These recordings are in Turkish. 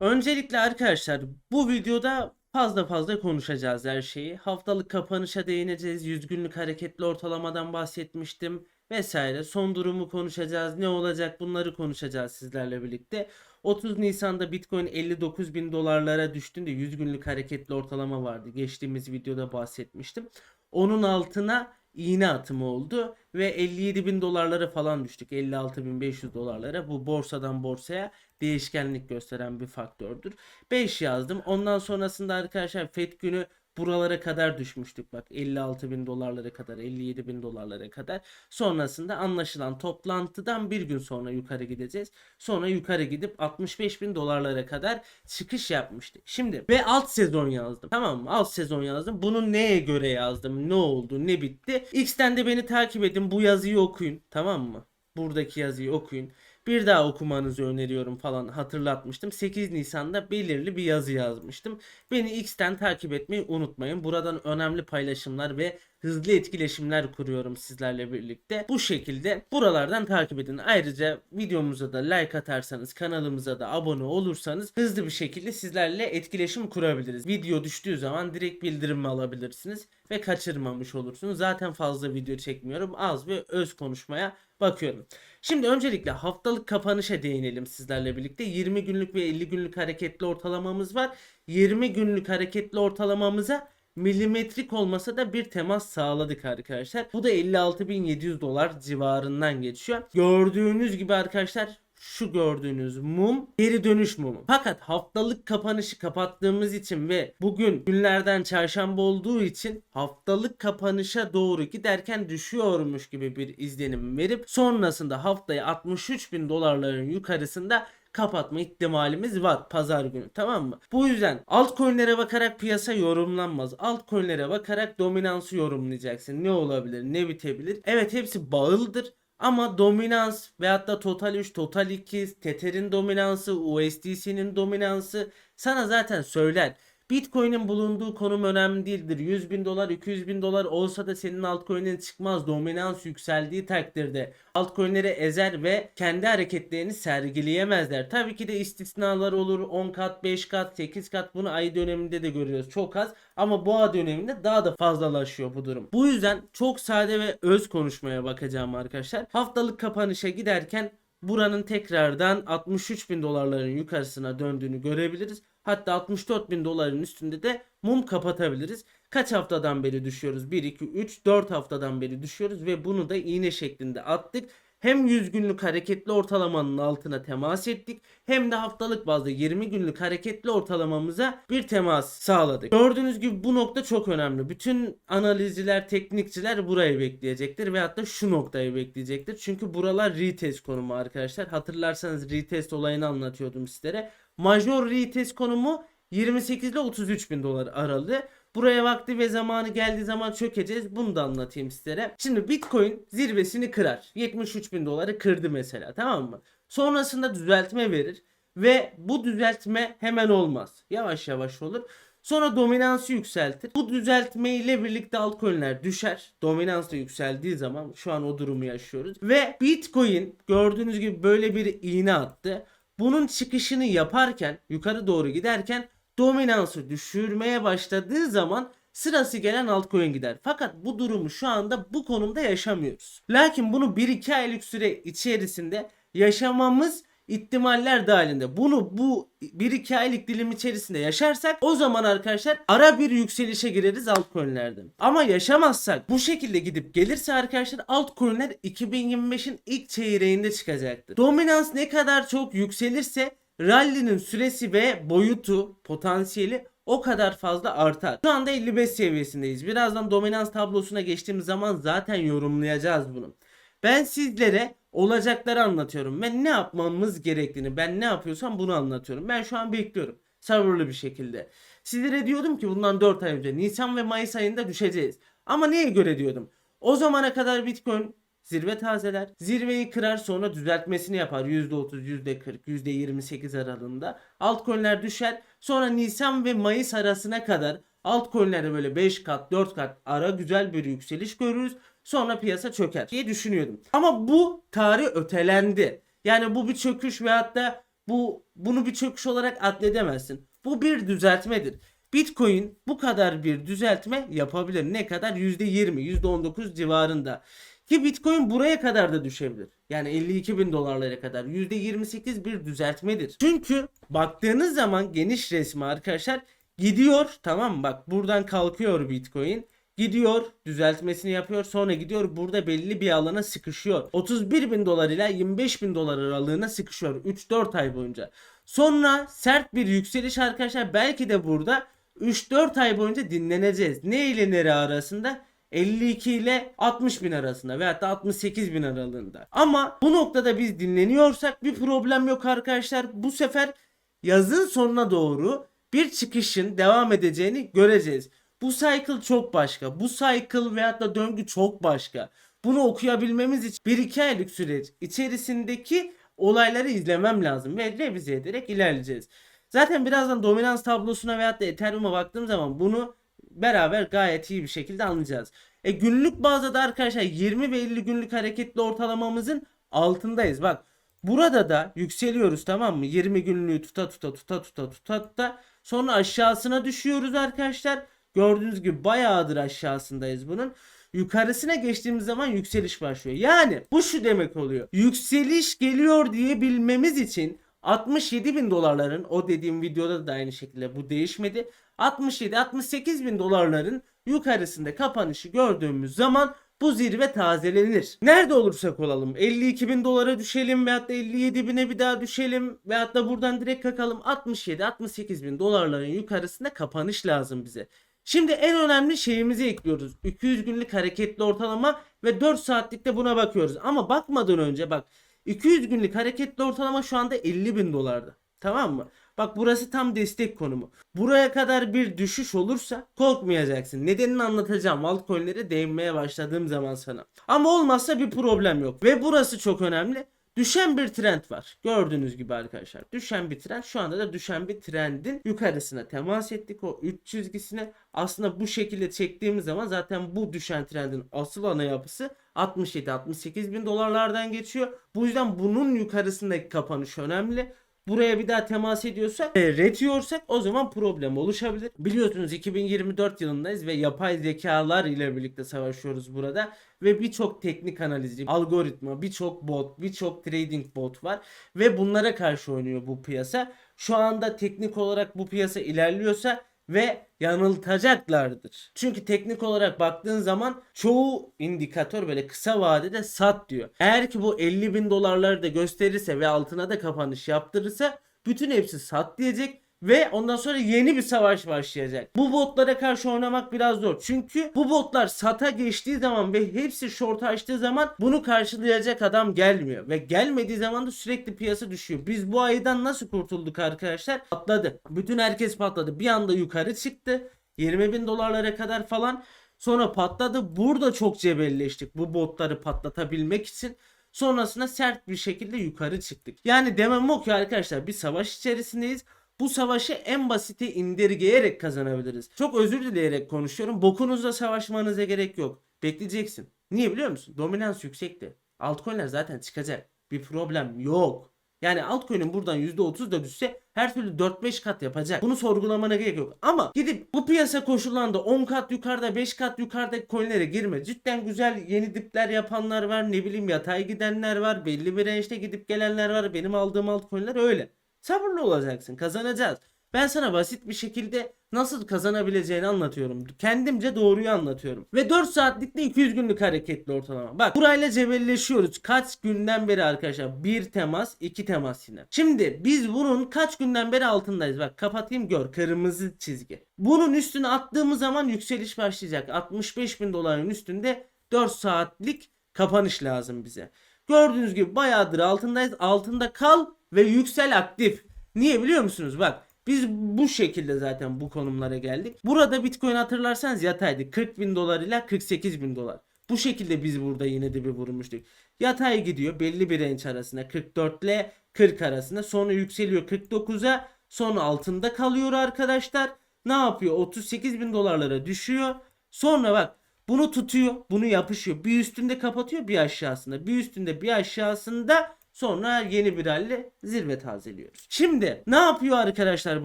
Öncelikle arkadaşlar bu videoda fazla fazla konuşacağız her şeyi. Haftalık kapanışa değineceğiz. 100 günlük hareketli ortalamadan bahsetmiştim vesaire. Son durumu konuşacağız. Ne olacak bunları konuşacağız sizlerle birlikte. 30 Nisan'da Bitcoin 59 bin dolarlara düştüğünde 100 günlük hareketli ortalama vardı. Geçtiğimiz videoda bahsetmiştim. Onun altına iğne atımı oldu ve 57 bin dolarlara falan düştük. 56 bin 500 dolarlara. Bu borsadan borsaya değişkenlik gösteren bir faktördür. 5 yazdım. Ondan sonrasında arkadaşlar FED günü buralara kadar düşmüştük. Bak 56 bin dolarlara kadar 57 bin dolarlara kadar. Sonrasında anlaşılan toplantıdan bir gün sonra yukarı gideceğiz. Sonra yukarı gidip 65 bin dolarlara kadar çıkış yapmıştık. Şimdi ve alt sezon yazdım. Tamam mı? Alt sezon yazdım. Bunu neye göre yazdım? Ne oldu? Ne bitti? X'ten de beni takip edin. Bu yazıyı okuyun. Tamam mı? Buradaki yazıyı okuyun. Bir daha okumanızı öneriyorum falan hatırlatmıştım. 8 Nisan'da belirli bir yazı yazmıştım. Beni X'ten takip etmeyi unutmayın. Buradan önemli paylaşımlar ve hızlı etkileşimler kuruyorum sizlerle birlikte. Bu şekilde buralardan takip edin. Ayrıca videomuza da like atarsanız, kanalımıza da abone olursanız hızlı bir şekilde sizlerle etkileşim kurabiliriz. Video düştüğü zaman direkt bildirim alabilirsiniz ve kaçırmamış olursunuz. Zaten fazla video çekmiyorum. Az ve öz konuşmaya bakıyorum. Şimdi öncelikle haftalık kapanışa değinelim sizlerle birlikte. 20 günlük ve 50 günlük hareketli ortalamamız var. 20 günlük hareketli ortalamamıza milimetrik olmasa da bir temas sağladık arkadaşlar. Bu da 56.700 dolar civarından geçiyor. Gördüğünüz gibi arkadaşlar şu gördüğünüz mum geri dönüş mumu. Fakat haftalık kapanışı kapattığımız için ve bugün günlerden çarşamba olduğu için haftalık kapanışa doğru giderken düşüyormuş gibi bir izlenim verip sonrasında haftayı 63 bin dolarların yukarısında kapatma ihtimalimiz var pazar günü tamam mı? Bu yüzden altcoin'lere bakarak piyasa yorumlanmaz. Altcoin'lere bakarak dominansı yorumlayacaksın. Ne olabilir, ne bitebilir? Evet hepsi bağıldır. Ama dominans veyahut da Total 3, Total 2, Tether'in dominansı, USDC'nin dominansı sana zaten söyler. Bitcoin'in bulunduğu konum önemli değildir. 100 bin dolar, 200 bin dolar olsa da senin altcoin'in çıkmaz. Dominans yükseldiği takdirde altcoin'leri ezer ve kendi hareketlerini sergileyemezler. Tabii ki de istisnalar olur. 10 kat, 5 kat, 8 kat bunu ay döneminde de görüyoruz. Çok az ama boğa döneminde daha da fazlalaşıyor bu durum. Bu yüzden çok sade ve öz konuşmaya bakacağım arkadaşlar. Haftalık kapanışa giderken buranın tekrardan 63 bin dolarların yukarısına döndüğünü görebiliriz. Hatta 64 bin doların üstünde de mum kapatabiliriz. Kaç haftadan beri düşüyoruz? 1, 2, 3, 4 haftadan beri düşüyoruz ve bunu da iğne şeklinde attık. Hem 100 günlük hareketli ortalamanın altına temas ettik hem de haftalık bazda 20 günlük hareketli ortalamamıza bir temas sağladık. Gördüğünüz gibi bu nokta çok önemli. Bütün analizciler, teknikçiler burayı bekleyecektir ve hatta şu noktayı bekleyecektir. Çünkü buralar retest konumu arkadaşlar. Hatırlarsanız retest olayını anlatıyordum sizlere. Major retest konumu 28 ile 33 bin dolar aralığı. Buraya vakti ve zamanı geldiği zaman çökeceğiz. Bunu da anlatayım sizlere. Şimdi Bitcoin zirvesini kırar. 73 bin doları kırdı mesela tamam mı? Sonrasında düzeltme verir. Ve bu düzeltme hemen olmaz. Yavaş yavaş olur. Sonra dominansı yükseltir. Bu düzeltme ile birlikte altcoin'ler düşer. Dominans da yükseldiği zaman şu an o durumu yaşıyoruz. Ve Bitcoin gördüğünüz gibi böyle bir iğne attı. Bunun çıkışını yaparken yukarı doğru giderken dominansı düşürmeye başladığı zaman sırası gelen altcoin gider. Fakat bu durumu şu anda bu konumda yaşamıyoruz. Lakin bunu 1-2 aylık süre içerisinde yaşamamız ihtimaller dahilinde. Bunu bu 1-2 aylık dilim içerisinde yaşarsak o zaman arkadaşlar ara bir yükselişe gireriz altcoin'lerde. Ama yaşamazsak bu şekilde gidip gelirse arkadaşlar altcoin'ler 2025'in ilk çeyreğinde çıkacaktır. Dominans ne kadar çok yükselirse rally'nin süresi ve boyutu, potansiyeli o kadar fazla artar. Şu anda 55 seviyesindeyiz. Birazdan dominans tablosuna geçtiğimiz zaman zaten yorumlayacağız bunu. Ben sizlere olacakları anlatıyorum ve ne yapmamız gerektiğini ben ne yapıyorsam bunu anlatıyorum. Ben şu an bekliyorum sabırlı bir şekilde. Sizlere diyordum ki bundan 4 ay önce Nisan ve Mayıs ayında düşeceğiz. Ama neye göre diyordum? O zamana kadar Bitcoin zirve tazeler. Zirveyi kırar sonra düzeltmesini yapar. %30, %40, %28 aralığında. Altcoin'ler düşer. Sonra Nisan ve Mayıs arasına kadar altcoin'lerde böyle 5 kat 4 kat ara güzel bir yükseliş görürüz. Sonra piyasa çöker diye düşünüyordum. Ama bu tarih ötelendi. Yani bu bir çöküş veyahut da Bu bunu bir çöküş olarak atledemezsin. Bu bir düzeltmedir. Bitcoin bu kadar bir düzeltme yapabilir. Ne kadar? %20, %19 civarında. Ki Bitcoin buraya kadar da düşebilir. Yani 52 bin dolarlara kadar. %28 bir düzeltmedir. Çünkü baktığınız zaman geniş resmi arkadaşlar gidiyor tamam mı? Bak buradan kalkıyor Bitcoin. Gidiyor düzeltmesini yapıyor sonra gidiyor burada belli bir alana sıkışıyor. 31 bin dolar ile 25 bin dolar aralığına sıkışıyor 3-4 ay boyunca. Sonra sert bir yükseliş arkadaşlar belki de burada 3-4 ay boyunca dinleneceğiz. Ne ile nere arasında? 52 ile 60 bin arasında veyahut da 68 bin aralığında. Ama bu noktada biz dinleniyorsak bir problem yok arkadaşlar. Bu sefer yazın sonuna doğru bir çıkışın devam edeceğini göreceğiz. Bu cycle çok başka. Bu cycle veyahut da döngü çok başka. Bunu okuyabilmemiz için 1-2 aylık süreç içerisindeki olayları izlemem lazım ve revize ederek ilerleyeceğiz. Zaten birazdan dominans tablosuna veyahut da Ethereum'a baktığım zaman bunu beraber gayet iyi bir şekilde anlayacağız. E günlük bazda da arkadaşlar 20 ve 50 günlük hareketli ortalamamızın altındayız. Bak burada da yükseliyoruz tamam mı? 20 günlüğü tuta tuta tuta tuta tuta tuta sonra aşağısına düşüyoruz arkadaşlar. Gördüğünüz gibi bayağıdır aşağısındayız bunun. Yukarısına geçtiğimiz zaman yükseliş başlıyor. Yani bu şu demek oluyor. Yükseliş geliyor diyebilmemiz için 67 bin dolarların o dediğim videoda da aynı şekilde bu değişmedi. 67-68 bin dolarların yukarısında kapanışı gördüğümüz zaman bu zirve tazelenir. Nerede olursak olalım 52 bin dolara düşelim veyahut da 57 bine bir daha düşelim veyahut da buradan direkt kakalım 67-68 bin dolarların yukarısında kapanış lazım bize. Şimdi en önemli şeyimizi ekliyoruz. 200 günlük hareketli ortalama ve 4 saatlikte buna bakıyoruz. Ama bakmadan önce bak 200 günlük hareketli ortalama şu anda 50 bin dolarda. Tamam mı? Bak burası tam destek konumu. Buraya kadar bir düşüş olursa korkmayacaksın. Nedenini anlatacağım altcoin'lere değinmeye başladığım zaman sana. Ama olmazsa bir problem yok. Ve burası çok önemli. Düşen bir trend var. Gördüğünüz gibi arkadaşlar. Düşen bir trend. Şu anda da düşen bir trendin yukarısına temas ettik. O 3 çizgisine. Aslında bu şekilde çektiğimiz zaman zaten bu düşen trendin asıl ana yapısı 67-68 bin dolarlardan geçiyor. Bu yüzden bunun yukarısındaki kapanış önemli buraya bir daha temas ediyorsak e, red yiyorsak o zaman problem oluşabilir. Biliyorsunuz 2024 yılındayız ve yapay zekalar ile birlikte savaşıyoruz burada ve birçok teknik analizci, algoritma, birçok bot, birçok trading bot var ve bunlara karşı oynuyor bu piyasa. Şu anda teknik olarak bu piyasa ilerliyorsa ve yanıltacaklardır. Çünkü teknik olarak baktığın zaman çoğu indikatör böyle kısa vadede sat diyor. Eğer ki bu 50 bin dolarları da gösterirse ve altına da kapanış yaptırırsa bütün hepsi sat diyecek ve ondan sonra yeni bir savaş başlayacak. Bu botlara karşı oynamak biraz zor. Çünkü bu botlar sata geçtiği zaman ve hepsi short açtığı zaman bunu karşılayacak adam gelmiyor. Ve gelmediği zaman da sürekli piyasa düşüyor. Biz bu aydan nasıl kurtulduk arkadaşlar? Patladı. Bütün herkes patladı. Bir anda yukarı çıktı. 20 bin dolarlara kadar falan. Sonra patladı. Burada çok cebelleştik bu botları patlatabilmek için. Sonrasında sert bir şekilde yukarı çıktık. Yani demem o ki arkadaşlar bir savaş içerisindeyiz. Bu savaşı en basiti indirgeyerek kazanabiliriz. Çok özür dileyerek konuşuyorum. Bokunuzla savaşmanıza gerek yok. Bekleyeceksin. Niye biliyor musun? Dominans yüksekti. Altcoin'ler zaten çıkacak. Bir problem yok. Yani altcoin'in buradan %30 da düşse her türlü 4-5 kat yapacak. Bunu sorgulamana gerek yok. Ama gidip bu piyasa koşullarında 10 kat yukarıda 5 kat yukarıdaki coinlere girme. Cidden güzel yeni dipler yapanlar var. Ne bileyim yatay gidenler var. Belli bir range'de gidip gelenler var. Benim aldığım altcoin'ler öyle. Sabırlı olacaksın. Kazanacağız. Ben sana basit bir şekilde nasıl kazanabileceğini anlatıyorum. Kendimce doğruyu anlatıyorum. Ve 4 saatlikte 200 günlük hareketli ortalama. Bak burayla cebelleşiyoruz. Kaç günden beri arkadaşlar? Bir temas, iki temas yine. Şimdi biz bunun kaç günden beri altındayız. Bak kapatayım gör. Kırmızı çizgi. Bunun üstüne attığımız zaman yükseliş başlayacak. 65 bin doların üstünde 4 saatlik kapanış lazım bize. Gördüğünüz gibi bayağıdır altındayız. Altında kal ve yüksel aktif. Niye biliyor musunuz? Bak biz bu şekilde zaten bu konumlara geldik. Burada Bitcoin hatırlarsanız yataydı. 40 bin dolar ile 48 bin dolar. Bu şekilde biz burada yine de bir vurmuştuk. Yatay gidiyor belli bir range arasında 44 ile 40 arasında sonra yükseliyor 49'a sonra altında kalıyor arkadaşlar. Ne yapıyor? 38 bin dolarlara düşüyor. Sonra bak bunu tutuyor bunu yapışıyor. Bir üstünde kapatıyor bir aşağısında. Bir üstünde bir aşağısında Sonra yeni bir halle zirve tazeliyoruz. Şimdi ne yapıyor arkadaşlar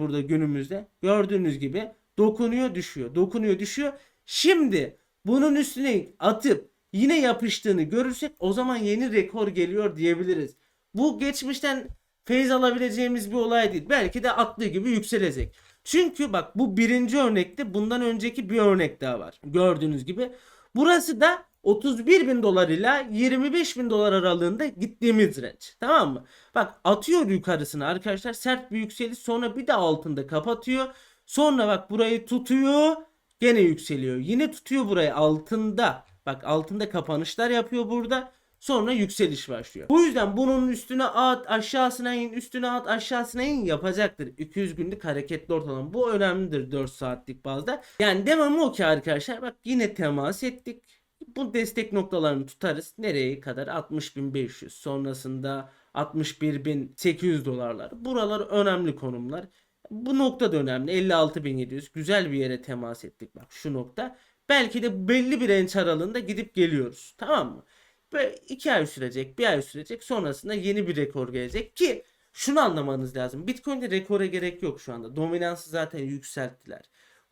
burada günümüzde? Gördüğünüz gibi dokunuyor düşüyor. Dokunuyor düşüyor. Şimdi bunun üstüne atıp yine yapıştığını görürsek o zaman yeni rekor geliyor diyebiliriz. Bu geçmişten feyz alabileceğimiz bir olay değil. Belki de attığı gibi yükselecek. Çünkü bak bu birinci örnekte bundan önceki bir örnek daha var. Gördüğünüz gibi. Burası da 31 bin dolar ile 25 bin dolar aralığında gittiğimiz range. Tamam mı? Bak atıyor yukarısına arkadaşlar sert bir yükseliş sonra bir de altında kapatıyor. Sonra bak burayı tutuyor gene yükseliyor. Yine tutuyor burayı altında. Bak altında kapanışlar yapıyor burada. Sonra yükseliş başlıyor. Bu yüzden bunun üstüne at aşağısına in üstüne at aşağısına in yapacaktır. 200 günlük hareketli ortalama. Bu önemlidir 4 saatlik bazda. Yani demem o ki arkadaşlar bak yine temas ettik. Bu destek noktalarını tutarız. Nereye kadar? 60.500 sonrasında 61.800 dolarlar. Buralar önemli konumlar. Bu nokta da önemli. 56.700 güzel bir yere temas ettik bak şu nokta. Belki de belli bir renç aralığında gidip geliyoruz. Tamam mı? Böyle 2 ay sürecek, bir ay sürecek. Sonrasında yeni bir rekor gelecek ki şunu anlamanız lazım. Bitcoin'de rekora gerek yok şu anda. Dominansı zaten yükselttiler.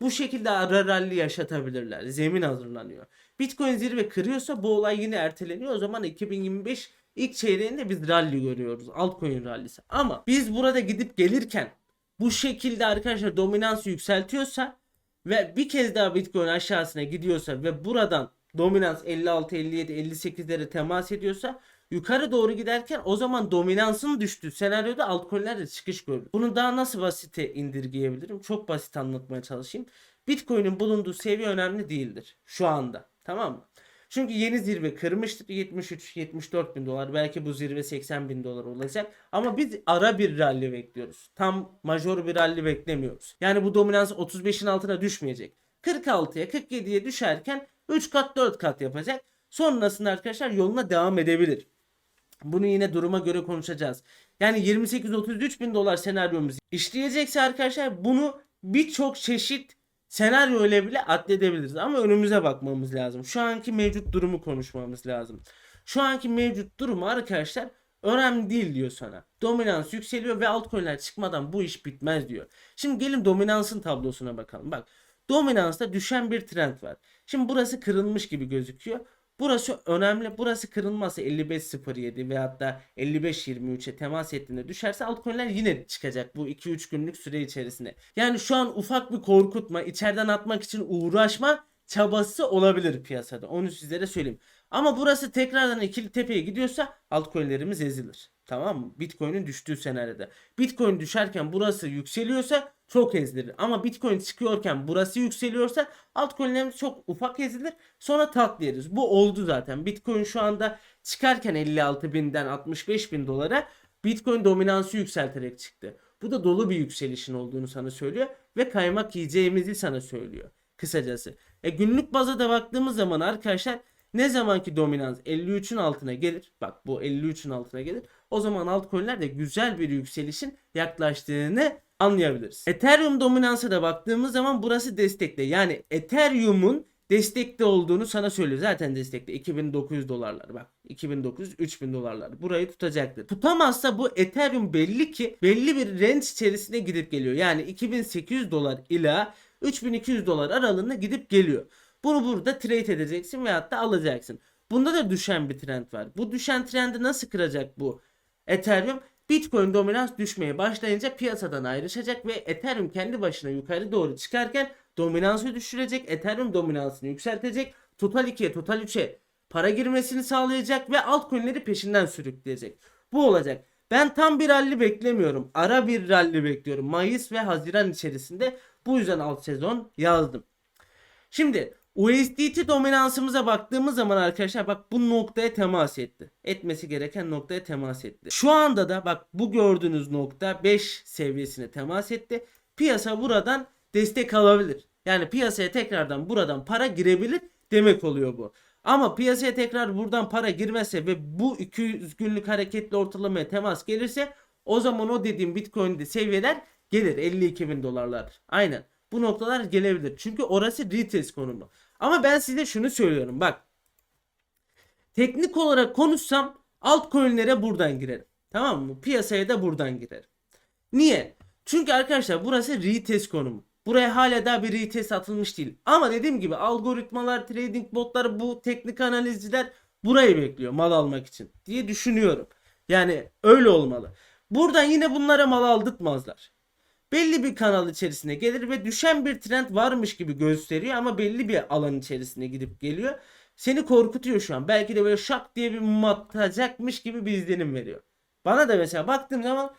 Bu şekilde ara yaşatabilirler. Zemin hazırlanıyor. Bitcoin zirve kırıyorsa bu olay yine erteleniyor. O zaman 2025 ilk çeyreğinde biz rally görüyoruz. Altcoin rallisi. Ama biz burada gidip gelirken bu şekilde arkadaşlar dominansı yükseltiyorsa ve bir kez daha Bitcoin aşağısına gidiyorsa ve buradan dominans 56, 57, 58'lere temas ediyorsa yukarı doğru giderken o zaman dominansın düştüğü senaryoda altcoin'ler de çıkış görür. Bunu daha nasıl basite indirgeyebilirim? Çok basit anlatmaya çalışayım. Bitcoin'in bulunduğu seviye önemli değildir şu anda. Tamam mı? Çünkü yeni zirve kırmıştır 73-74 bin dolar. Belki bu zirve 80 bin dolar olacak. Ama biz ara bir rally bekliyoruz. Tam major bir rally beklemiyoruz. Yani bu dominans 35'in altına düşmeyecek. 46'ya 47'ye düşerken 3 kat 4 kat yapacak. Sonrasında arkadaşlar yoluna devam edebilir. Bunu yine duruma göre konuşacağız. Yani 28-33 bin dolar senaryomuz işleyecekse arkadaşlar bunu birçok çeşit senaryo ile bile atledebiliriz. Ama önümüze bakmamız lazım. Şu anki mevcut durumu konuşmamız lazım. Şu anki mevcut durumu arkadaşlar önemli değil diyor sana. Dominans yükseliyor ve altcoin'ler çıkmadan bu iş bitmez diyor. Şimdi gelin dominansın tablosuna bakalım. Bak dominansta düşen bir trend var. Şimdi burası kırılmış gibi gözüküyor. Burası önemli. Burası kırılmazsa 55.07 veyahut da 55.23'e temas ettiğinde düşerse altcoin'ler yine çıkacak bu 2-3 günlük süre içerisinde. Yani şu an ufak bir korkutma, içeriden atmak için uğraşma çabası olabilir piyasada. Onu sizlere söyleyeyim. Ama burası tekrardan ikili tepeye gidiyorsa altcoin'lerimiz ezilir. Tamam mı? Bitcoin'in düştüğü senaryoda. Bitcoin düşerken burası yükseliyorsa çok ezilir. Ama Bitcoin çıkıyorken burası yükseliyorsa altcoin'lerimiz çok ufak ezilir. Sonra tatlı yeriz. Bu oldu zaten. Bitcoin şu anda çıkarken 56 binden 65 bin dolara Bitcoin dominansı yükselterek çıktı. Bu da dolu bir yükselişin olduğunu sana söylüyor. Ve kaymak yiyeceğimizi sana söylüyor. Kısacası. E günlük baza da baktığımız zaman arkadaşlar ne zamanki dominans 53'ün altına gelir. Bak bu 53'ün altına gelir. O zaman altcoin'ler de güzel bir yükselişin yaklaştığını anlayabiliriz. Ethereum dominansa da baktığımız zaman burası destekte. Yani Ethereum'un destekte olduğunu sana söylüyor. Zaten destekte 2900 dolarlar bak. 2900 3000 dolarlar. Burayı tutacaktır. Tutamazsa bu Ethereum belli ki belli bir range içerisine gidip geliyor. Yani 2800 dolar ila 3200 dolar aralığında gidip geliyor. Bunu burada trade edeceksin veyahut da alacaksın. Bunda da düşen bir trend var. Bu düşen trendi nasıl kıracak bu Ethereum? Bitcoin dominans düşmeye başlayınca piyasadan ayrışacak ve Ethereum kendi başına yukarı doğru çıkarken dominansı düşürecek. Ethereum dominansını yükseltecek. Total 2'ye, Total 3'e para girmesini sağlayacak ve altcoin'leri peşinden sürükleyecek. Bu olacak. Ben tam bir rally beklemiyorum. Ara bir rally bekliyorum. Mayıs ve Haziran içerisinde. Bu yüzden alt sezon yazdım. Şimdi USDT dominansımıza baktığımız zaman arkadaşlar bak bu noktaya temas etti. Etmesi gereken noktaya temas etti. Şu anda da bak bu gördüğünüz nokta 5 seviyesine temas etti. Piyasa buradan destek alabilir. Yani piyasaya tekrardan buradan para girebilir demek oluyor bu. Ama piyasaya tekrar buradan para girmezse ve bu 200 günlük hareketli ortalamaya temas gelirse o zaman o dediğim Bitcoin'de seviyeler gelir 52 bin dolarlar. Aynen. Bu noktalar gelebilir. Çünkü orası retest konumu. Ama ben size şunu söylüyorum bak. Teknik olarak konuşsam altcoin'lere buradan girerim. Tamam mı? Piyasaya da buradan girerim. Niye? Çünkü arkadaşlar burası retest konumu. Buraya hala daha bir retest atılmış değil. Ama dediğim gibi algoritmalar, trading botlar, bu teknik analizciler burayı bekliyor mal almak için diye düşünüyorum. Yani öyle olmalı. Buradan yine bunlara mal aldırtmazlar. Belli bir kanal içerisine gelir ve düşen bir trend varmış gibi gösteriyor ama belli bir alan içerisine gidip geliyor. Seni korkutuyor şu an. Belki de böyle şak diye bir mum atacakmış gibi bir izlenim veriyor. Bana da mesela baktığım zaman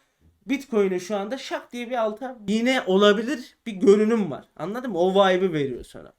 Bitcoin'e şu anda şak diye bir alta yine olabilir bir görünüm var. Anladın mı? O vibe'ı veriyor sana.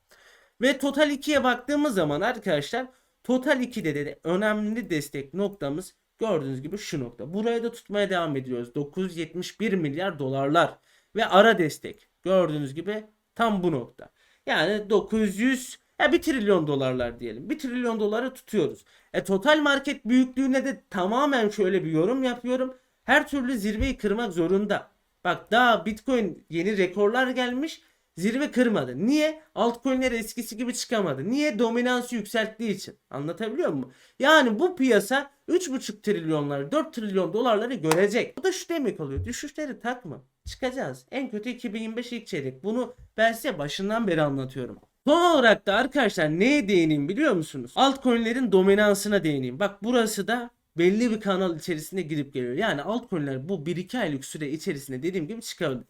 Ve Total 2'ye baktığımız zaman arkadaşlar Total 2'de de önemli destek noktamız gördüğünüz gibi şu nokta. Buraya da tutmaya devam ediyoruz. 971 milyar dolarlar ve ara destek gördüğünüz gibi tam bu nokta. Yani 900 ya 1 trilyon dolarlar diyelim. 1 trilyon doları tutuyoruz. E total market büyüklüğüne de tamamen şöyle bir yorum yapıyorum. Her türlü zirveyi kırmak zorunda. Bak daha Bitcoin yeni rekorlar gelmiş. Zirve kırmadı. Niye? Altcoin'ler eskisi gibi çıkamadı. Niye? Dominansı yükselttiği için. Anlatabiliyor muyum? Yani bu piyasa 3,5 trilyonlar, 4 trilyon dolarları görecek. Bu da şu demek oluyor. Düşüşleri takma. Çıkacağız. En kötü 2025 ilk çeyrek. Bunu ben size başından beri anlatıyorum. Son olarak da arkadaşlar neye değineyim biliyor musunuz? Altcoin'lerin dominansına değineyim. Bak burası da belli bir kanal içerisinde girip geliyor. Yani altcoin'ler bu 1-2 aylık süre içerisinde dediğim gibi çıkabilir.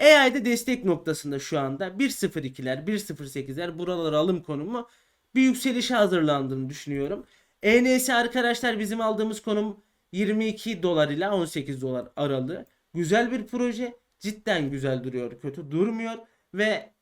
AI'de destek noktasında şu anda 1.02'ler, 1.08'ler buralar alım konumu bir yükselişe hazırlandığını düşünüyorum. ENS arkadaşlar bizim aldığımız konum 22 dolar ile 18 dolar aralığı. Güzel bir proje. Cidden güzel duruyor. Kötü durmuyor. Ve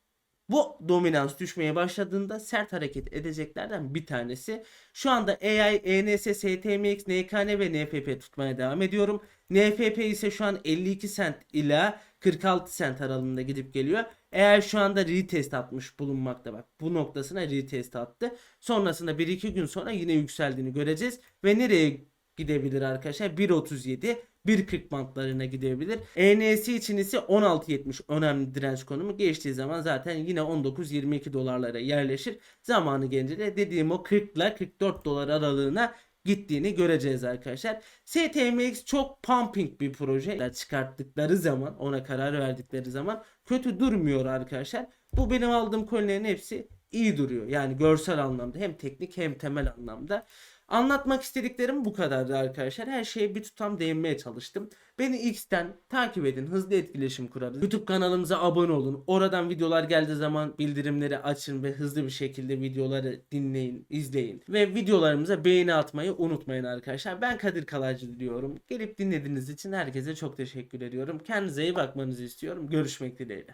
bu dominans düşmeye başladığında sert hareket edeceklerden bir tanesi. Şu anda AI, ENS, STMX, NKN ve NFP tutmaya devam ediyorum. NFP ise şu an 52 sent ila 46 sent aralığında gidip geliyor. Eğer şu anda retest atmış bulunmakta bak. Bu noktasına retest attı. Sonrasında 1-2 gün sonra yine yükseldiğini göreceğiz. Ve nereye gidebilir arkadaşlar? 1.37 1.40 bantlarına gidebilir. ENS için ise 16.70 önemli direnç konumu. Geçtiği zaman zaten yine 19-22 dolarlara yerleşir. Zamanı gelince de dediğim o 40 ile 44 dolar aralığına gittiğini göreceğiz arkadaşlar. STMX çok pumping bir proje. Çıkarttıkları zaman ona karar verdikleri zaman kötü durmuyor arkadaşlar. Bu benim aldığım coinlerin hepsi iyi duruyor. Yani görsel anlamda hem teknik hem temel anlamda. Anlatmak istediklerim bu kadardı arkadaşlar. Her şeye bir tutam değinmeye çalıştım. Beni X'ten takip edin. Hızlı etkileşim kurarız. YouTube kanalımıza abone olun. Oradan videolar geldiği zaman bildirimleri açın ve hızlı bir şekilde videoları dinleyin, izleyin. Ve videolarımıza beğeni atmayı unutmayın arkadaşlar. Ben Kadir Kalaycı diyorum. Gelip dinlediğiniz için herkese çok teşekkür ediyorum. Kendinize iyi bakmanızı istiyorum. Görüşmek dileğiyle.